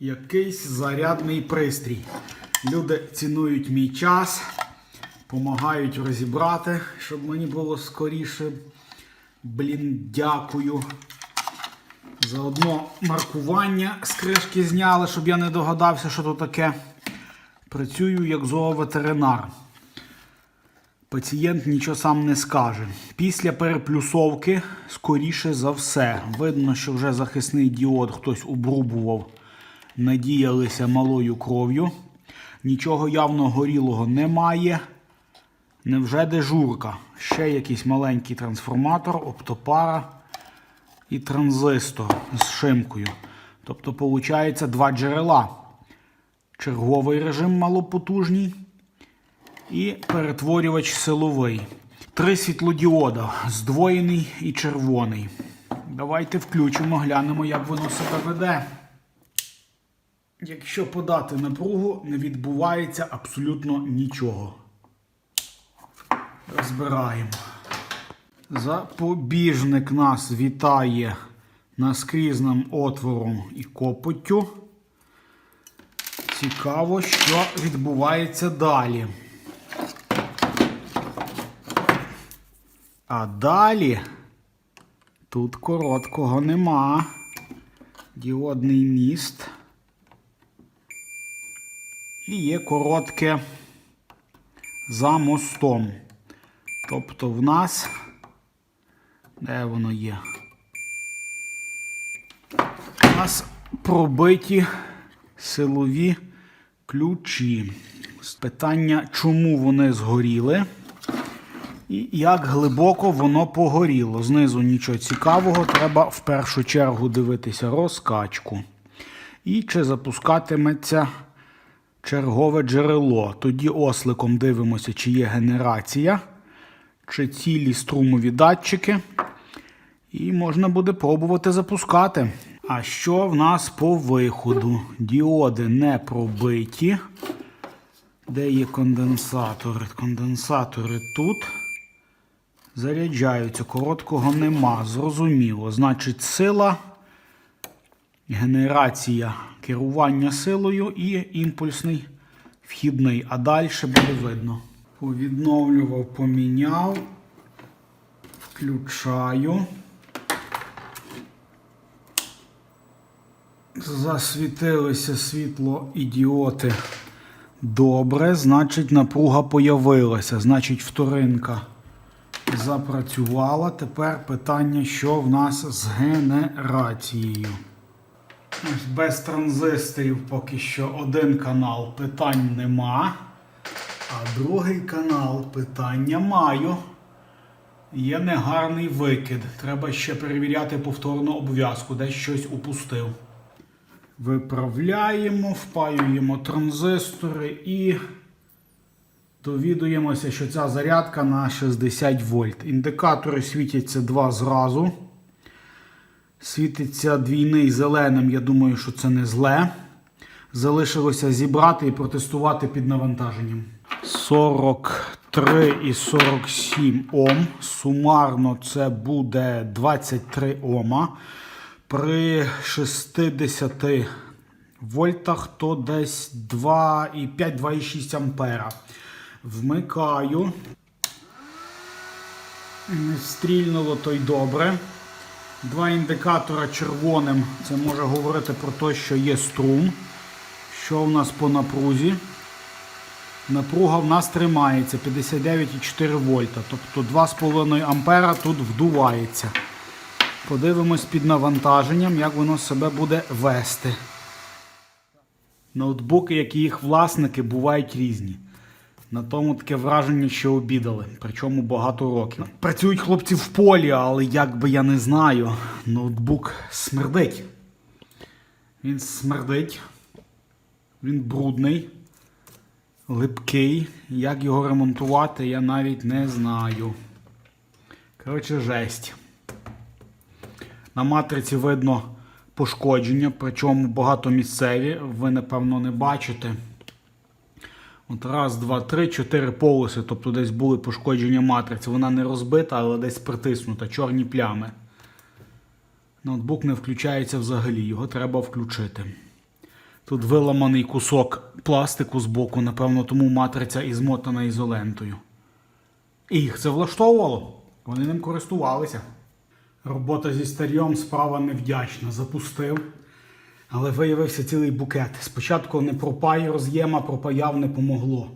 Якийсь зарядний пристрій. Люди цінують мій час, допомагають розібрати, щоб мені було скоріше. Блін, дякую. Заодно маркування з кришки зняли, щоб я не догадався, що то таке. Працюю як зооветеринар. Пацієнт нічого сам не скаже. Після переплюсовки, скоріше за все, видно, що вже захисний діод хтось обрубував, надіялися малою кров'ю. Нічого явно горілого немає. Невже дежурка? Ще якийсь маленький трансформатор, оптопара і транзистор з шимкою. Тобто, виходить, два джерела. Черговий режим малопотужній і перетворювач силовий. Три світлодіода, здвоєний і червоний. Давайте включимо, глянемо, як воно себе веде. Якщо подати напругу, не відбувається абсолютно нічого. Розбираємо. Запобіжник нас вітає наскрізним отвором і копоттю. Цікаво, що відбувається далі. А далі тут короткого нема. Діодний міст. І є коротке за мостом. Тобто в нас. Де воно є? У нас пробиті силові ключі. Питання, чому вони згоріли і як глибоко воно погоріло. Знизу нічого цікавого, треба в першу чергу дивитися розкачку. І чи запускатиметься чергове джерело. Тоді осликом дивимося, чи є генерація, чи цілі струмові датчики. І можна буде пробувати запускати. А що в нас по виходу? Діоди не пробиті. Де є конденсатори? Конденсатори тут. Заряджаються. Короткого нема. Зрозуміло. Значить, сила, генерація керування силою і імпульсний вхідний. А далі буде видно. Повідновлював, поміняв. Включаю. Засвітилися світло ідіоти. Добре, значить, напруга появилася. Значить, вторинка запрацювала. Тепер питання, що в нас з генерацією. Без транзисторів поки що один канал питань нема. А другий канал питання маю. Є негарний викид. Треба ще перевіряти повторну обв'язку, десь щось упустив. Виправляємо, впаюємо транзистори і довідуємося, що ця зарядка на 60 вольт. Індикатори світяться два зразу. Світиться двійний зеленим, я думаю, що це не зле. Залишилося зібрати і протестувати під навантаженням. 43 і 47 Ом. Сумарно це буде 23 Ома. При 60 вольтах то десь 2,5-2,6 ампера. Вмикаю. Не стрільнуло то й добре. Два індикатора червоним. Це може говорити про те, що є струм. Що в нас по напрузі? Напруга в нас тримається 59,4 вольта. Тобто 2,5 ампера тут вдувається. Подивимось під навантаженням, як воно себе буде вести. Ноутбуки, як і їх власники, бувають різні. На тому таке враження, що обідали, причому багато років. Працюють хлопці в полі, але як би я не знаю, ноутбук смердить. Він смердить, він брудний, липкий. Як його ремонтувати, я навіть не знаю. Коротше, жесть. На матриці видно пошкодження, причому багатомісцеві. Ви, напевно, не бачите. От раз, два, три, чотири полоси, тобто десь були пошкодження матриці. Вона не розбита, але десь притиснута, чорні плями. Ноутбук не включається взагалі, його треба включити. Тут виламаний кусок пластику з боку, напевно, тому матриця і змотана ізолентою. І їх це влаштовувало. Вони ним користувалися. Робота зі старьом справа невдячна. Запустив, але виявився цілий букет. Спочатку не пропай роз'єма, пропаяв не помогло.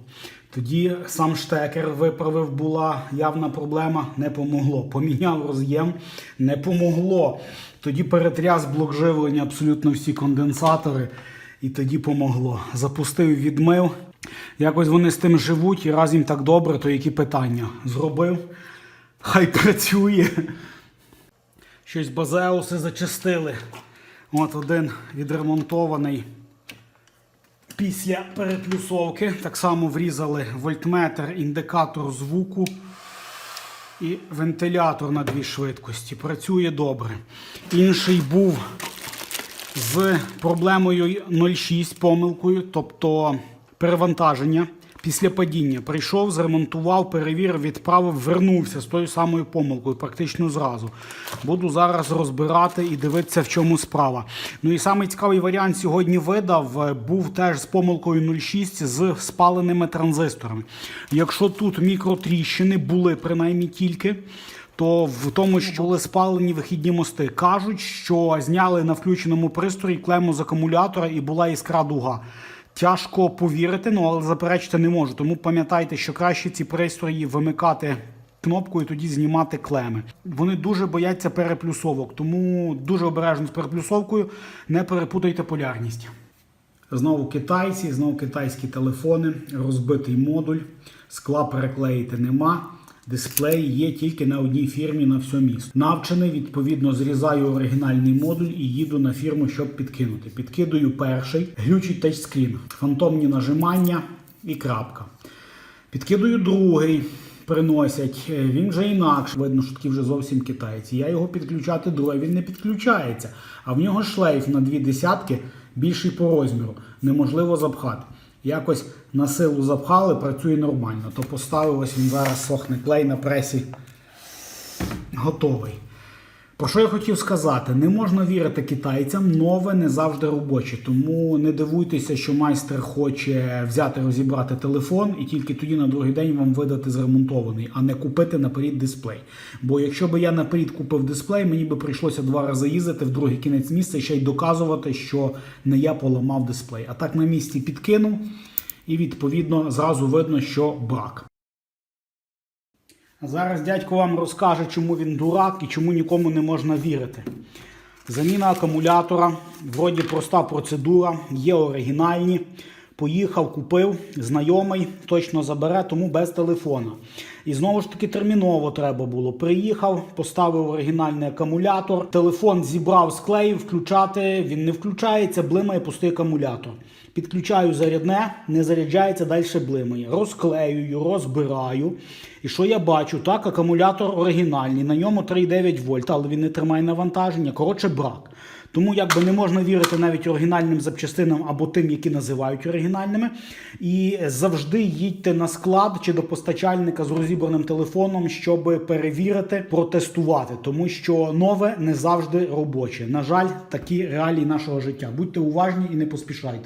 Тоді сам штекер виправив, була явна проблема, не помогло. Поміняв роз'єм, не помогло. Тоді перетряс блок живлення абсолютно всі конденсатори, і тоді помогло. Запустив, відмив. Якось вони з тим живуть, і раз їм так добре, то які питання? Зробив, хай працює. Щось базеуси зачистили. От один відремонтований після переплюсовки. Так само врізали вольтметр, індикатор звуку і вентилятор на дві швидкості. Працює добре. Інший був з проблемою 0,6 помилкою, тобто перевантаження. Після падіння прийшов, зремонтував, перевірив, відправив, вернувся з тою самою помилкою, практично зразу. Буду зараз розбирати і дивитися, в чому справа. Ну і самий цікавий варіант сьогодні видав. е, Був теж з помилкою 0,6 з спаленими транзисторами. Якщо тут мікротріщини були принаймні тільки. То в тому, що були спалені вихідні мости, кажуть, що зняли на включеному пристрої клему з акумулятора і була іскра дуга. Тяжко повірити, ну але заперечити не можу. Тому пам'ятайте, що краще ці пристрої вимикати кнопкою, тоді знімати клеми. Вони дуже бояться переплюсовок, тому дуже обережно з переплюсовкою, не перепутайте полярність. Знову китайці, знову китайські телефони, розбитий модуль, скла переклеїти нема. Дисплей є тільки на одній фірмі на все місто. Навчений, відповідно, зрізаю оригінальний модуль і їду на фірму, щоб підкинути. Підкидую перший, глючий тачскрін, фантомні нажимання і крапка. Підкидую другий, приносять. Е, Він вже інакше. Видно, що такі вже зовсім китайці. Я його підключати друге, він не підключається. А в нього шлейф на дві десятки більший по розміру. Неможливо запхати. Якось на силу запхали, працює нормально. То поставилось він зараз сохне клей на пресі. Готовий. Про що я хотів сказати? Не можна вірити китайцям, нове не завжди робоче. Тому не дивуйтеся, що майстер хоче взяти розібрати телефон і тільки тоді на другий день вам видати зремонтований, а не купити наперед дисплей. Бо якщо би я наперед купив дисплей, мені би прийшлося два рази їздити в другий кінець місця і ще й доказувати, що не я поламав дисплей. А так на місці підкинув, і відповідно зразу видно, що брак. Зараз дядько вам розкаже, чому він дурак і чому нікому не можна вірити. Заміна акумулятора, вроді проста процедура, є оригінальні. Поїхав, купив, знайомий, точно забере, тому без телефона. І знову ж таки терміново треба було. Приїхав, поставив оригінальний акумулятор, телефон зібрав, склеїв, включати, він не включається, блимає пустий акумулятор. Підключаю зарядне, не заряджається, далі блимає. Розклеюю, розбираю. І що я бачу? Так, акумулятор оригінальний, на ньому 3,9 вольт, але він не тримає навантаження. Коротше, брак. Тому якби не можна вірити навіть оригінальним запчастинам або тим, які називають оригінальними. І завжди їдьте на склад чи до постачальника з розібраним телефоном, щоб перевірити, протестувати, тому що нове не завжди робоче. На жаль, такі реалії нашого життя. Будьте уважні і не поспішайте.